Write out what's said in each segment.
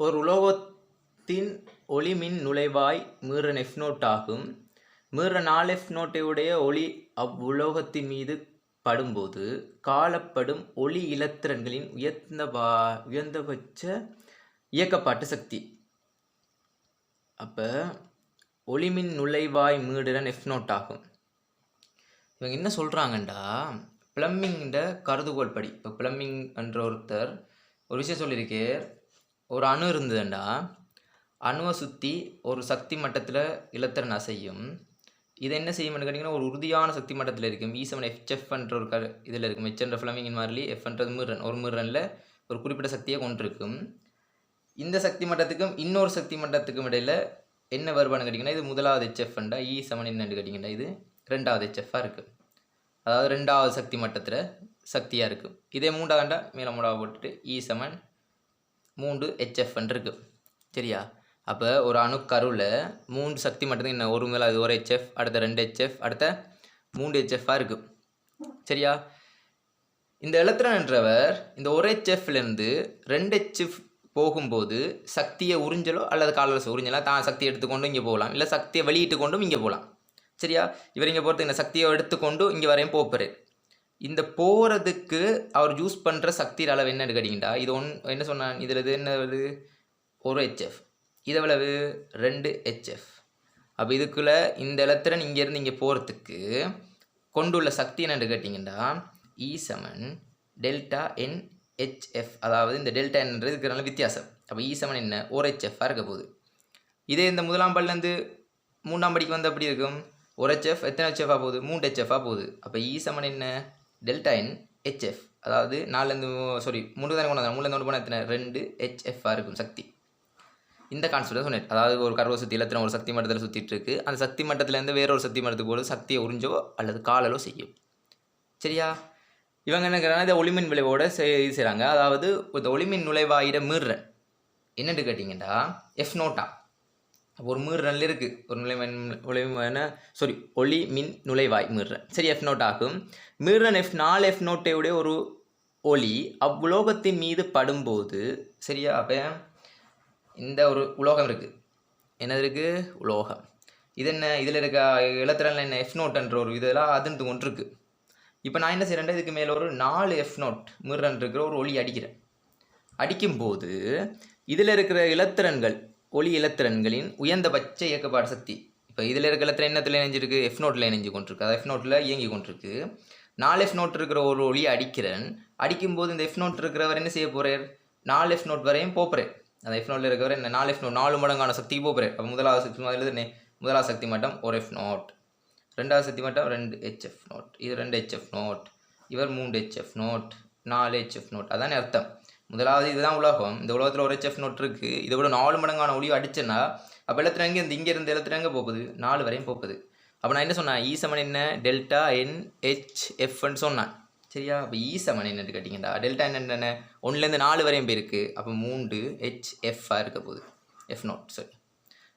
ஒரு உலோகத்தின் ஒளிமின் நுழைவாய் மீறன் எஃப் நோட் ஆகும் மீற நாலு எஃப் உடைய ஒளி அவ்வுலோகத்தின் மீது படும்போது காலப்படும் ஒளி இலத்திரன்களின் உயர்ந்த பா உயர்ந்தபட்ச இயக்கப்பாட்டு சக்தி. அப்போ ஒளிமின் நுழைவாய் மீடுடன் எஃப் நோட் ஆகும் இவங்க என்ன சொல்கிறாங்கண்டா பிளம்மிங்கிற கருதுகோள் படி. இப்போ பிளம்மிங் என்ற ஒருத்தர் ஒரு விஷயம் சொல்லியிருக்கேன் ஒரு அணு இருந்ததுண்டா. அணுவை சுற்றி ஒரு சக்தி மட்டத்தில் இலத்திரன் அசையும். இது என்ன செய்யும்னு கேட்டிங்கன்னா ஒரு உறுதியான சக்தி மட்டத்தில் இருக்கும். இ செவன் எஃப்எஃப்ன்ற ஒரு க இதில் இருக்கும். எச்என்ற ஃபிளமிங்கின் மாதிரி எஃப்ன்றது மீரன் ஒரு மீரனில் ஒரு குறிப்பிட்ட சக்தியை கொண்டிருக்கும். இந்த சக்தி மட்டத்துக்கும் இன்னொரு சக்தி மட்டத்துக்கும் இடையில் என்ன வருபான்னு கேட்டிங்கன்னா இது முதலாவது ஹெச்எஃப்ண்டா இ e செவன் என்னன்னு கேட்டிங்கன்னா இது ரெண்டாவது ஹெச்எஃப்பாக இருக்குது அதாவது ரெண்டாவது சக்தி மட்டத்தில் சக்தியாக இருக்குது இதே மூண்டாண்டா மேலே மூடாவை போட்டுட்டு e இ செவன் மூன்று ஹெச்எஃப்னு இருக்குது சரியா? அப்போ ஒரு அணுக்கருவில் மூன்று சக்தி மட்டும்தான் என்ன? ஒரு மேலே அது ஒரு ஹெச்எஃப் அடுத்த ரெண்டு ஹெச்எஃப் அடுத்த மூன்று ஹெச்எஃப்பாக இருக்குது சரியா? இந்த எலக்ட்ரான் என்றவர் இந்த ஒரு ஹெச்எஃப்லேருந்து ரெண்டு ஹெச்எஃப் போகும்போது சக்தியை உறிஞ்சலோ அல்லது காலரசு உறிஞ்சலோ தான் சக்தியை எடுத்துக்கொண்டு இங்கே போகலாம். இல்லை சக்தியை வெளியிட்டு கொண்டும் இங்கே போகலாம். சரியா? இவர் இங்கே போகிறதுக்கு இந்த சக்தியை எடுத்துக்கொண்டு இங்கே வரையும் போப்பார் இந்த போகிறதுக்கு அவர் யூஸ் பண்ணுற சக்தி அளவு என்னன்னு கேட்டிங்கன்னா இது ஒன் என்ன சொன்னான்? இதில் இது என்ன வருது? ஒரு ஹெச்எஃப் இதவளவு ரெண்டு ஹெச்எஃப் அப்போ இதுக்குள்ளே இந்த எலத்திரன் இங்கேருந்து இங்கே போகிறதுக்கு கொண்டுள்ள சக்தி என்னென்று கேட்டிங்கன்னா E seven delta N e H F அதாவது இந்த டெல்டா என்னன்றது இருக்கிறனால வித்தியாசம். அப்போ இ e செவன் என்ன? ஒரு ஹெச்எஃப்பாக இருக்க போகுது. இதே இந்த முதலாம் பல்லேருந்து மூணாம் படிக்கு வந்து அப்படி இருக்கும்? ஒரு ஹெச்எஃப் எத்தனை ஹெச்எஃபாக போகுது? மூணு ஹெச்எஃபாக போகுது. அப்போ இ e செவன் என்ன? டெல்டா என் ஹெச்எஃப் அதாவது நாலுலேருந்து சாரி மூணு தானே கொண்டு வந்தாங்க மூணுலேருந்து கொண்டு போனால் எத்தனை? ரெண்டு ஹெச்எஃப்பாக இருக்கும் சக்தி. இந்த கான்செப்ட் சொன்னேன். அதாவது ஒரு கருவை சுற்றி எத்தனை ஒரு சக்தி மட்டத்தில் சுற்றிட்டு இருக்கு. அந்த சக்தி மட்டத்துலேருந்து வேற ஒரு சக்தி மட்டத்துக்கு போது சக்தியை உறிஞ்சோ அல்லது காலலோ செய்யும். சரியா? இவங்க என்ன செய்றாங்க, இதை ஒளிமின் விளைவோட செய் செய்கிறாங்க அதாவது இந்த ஒளிமின் நுழைவாயிட மீறுற. என்னன்னு கேட்டிங்கன்னா எஃப் நோட்டா அப்போ ஒரு மீறுறல் இருக்குது ஒரு நுழைவன் ஒளிமன சாரி ஒளி மின் நுழைவாய் மீறுறன் சரி எஃப் நோட் ஆகும். மீறன் எஃப் நாலு எஃப் நோட்டையுடைய ஒரு ஒளி அவ்வுலோகத்தின் மீது படும்போது சரியா? அப்போ இந்த ஒரு உலோகம் இருக்குது என்னது இருக்குது உலோகம். இது என்ன? இதில் இருக்க இலத்திரனில் என்ன எஃப் நோட்ன்ற ஒரு இதெல்லாம் அதுன்னு ஒன்று இருக்குது இப்போ நான் என்ன செய்கிறேன்டா இதுக்கு மேலே ஒரு நாலு எஃப் நோட் மிர்ரன் இருக்கிற ஒரு ஒளி அடிக்கிறேன். அடிக்கும்போது இதில் இருக்கிற இலத்திரன்கள் ஒளி இலத்திரன்களின் உயர்ந்தபட்ச இயக்கப்பாடு சக்தி. இப்போ இதில் இருக்கிற இலத்திரன் என்னத்தில் இணைஞ்சிருக்கு? எஃப் நோட்டில் இணைஞ்சு கொண்டிருக்கு. அது எஃப் நோட்டில் இயங்கி கொண்டிருக்கு. நாலு எஃப் நோட் இருக்கிற ஒரு ஒளியை அடிக்கிறேன். அடிக்கும்போது இந்த எஃப் நோட் இருக்கிறவர் என்ன செய்ய போகிறார் நாலு எஃப் நோட் வரையும் போப்புறேன் அந்த எஃப் நோட்டில் இருக்கிறவர் என்ன? நாலு எஃப் நோட் நாலு மடங்கான சக்திக்கு போப்புறேன் அப்போ முதலாவது சக்தி முதல்ல முதலாவது சக்தி மட்டம் ஒரு எஃப் நோட் ரெண்டாவது சக்தி மட்டம் ரெண்டு ஹெச்எஃப் நோட் இது ரெண்டு ஹெச்எஃப் நோட் இவர் மூன்று ஹெச்எஃப் நோட் நாலு ஹெச்எஃப் நோட் அதானே அர்த்தம். முதலாவது இதுதான் உலகம். இந்த உலகத்தில் ஒரு செஃப் நோட் இருக்குது இதை விட நாலு மடங்கான ஒளியை அடிச்சேன்னா அப்போ எழுத்துற இந்த இங்கே இருந்து எழுத்துற போகுது? நாலு வரையும் போகுது. அப்போ நான் என்ன சொன்னேன்? E இ என்ன? டெல்டா என் ஹெச் எஃப்னு சொன்னேன். சரியா? அப்போ ஈசமன் e செவன் கேட்டிங்கடா. டெல்டா என்னென்ன ஒன்றுலேருந்து நாலு வரையும் போயிருக்கு. அப்போ மூன்று ஹெச் எஃப்ஆ இருக்க போகுது. எஃப் நோட் சரி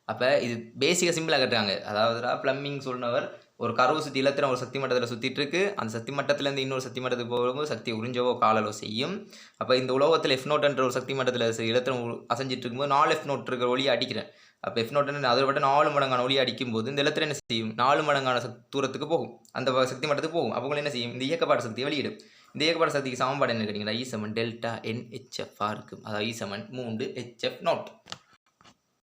அப்போ இது பேசிக்காக சிம்பிளாக கட்டுறாங்க. அதாவது ப்ளம்மிங் சொன்னவர் ஒரு கருவு சுற்றி இலத்திரம் ஒரு சக்தி மட்டத்தில் சுற்றிட்டு இருக்கு அந்த சக்தி மட்டத்திலேருந்து இன்னொரு சக்தி மட்டத்துக்கு போகும்போது சக்தி உறிஞ்சவோ காலலோ செய்யும். அப்போ இந்த உலோகத்தில் எஃப் ஒரு சக்தி மட்டத்தில் இலத்திரம் அசைஞ்சிட்டு இருக்கும்போது நாலு எஃப் நோட் இருக்கிற ஒளியை அடிக்கிறேன். அப்போ எஃப் அதை விட நாலு மடங்கான ஒளியை அடிக்கும்போது இந்த இலத்திரம் என்ன செய்யும்? நாலு மடங்கான தூரத்துக்கு போகும். அந்த சக்தி மட்டத்துக்கு போகும். அப்போ என்ன செய்யும்? இந்த இயக்கப்பாடு சக்தியை வெளியிடும். இந்த இயக்கப்பாடு சக்திக்கு சமன்பாடு என்ன கேட்டிங்கன்னா E e seven delta N ஹெச்எஃப்ஆ இருக்கும் அதாவது e இ செவன் மூன்று ஹெச்எஃப் நோட்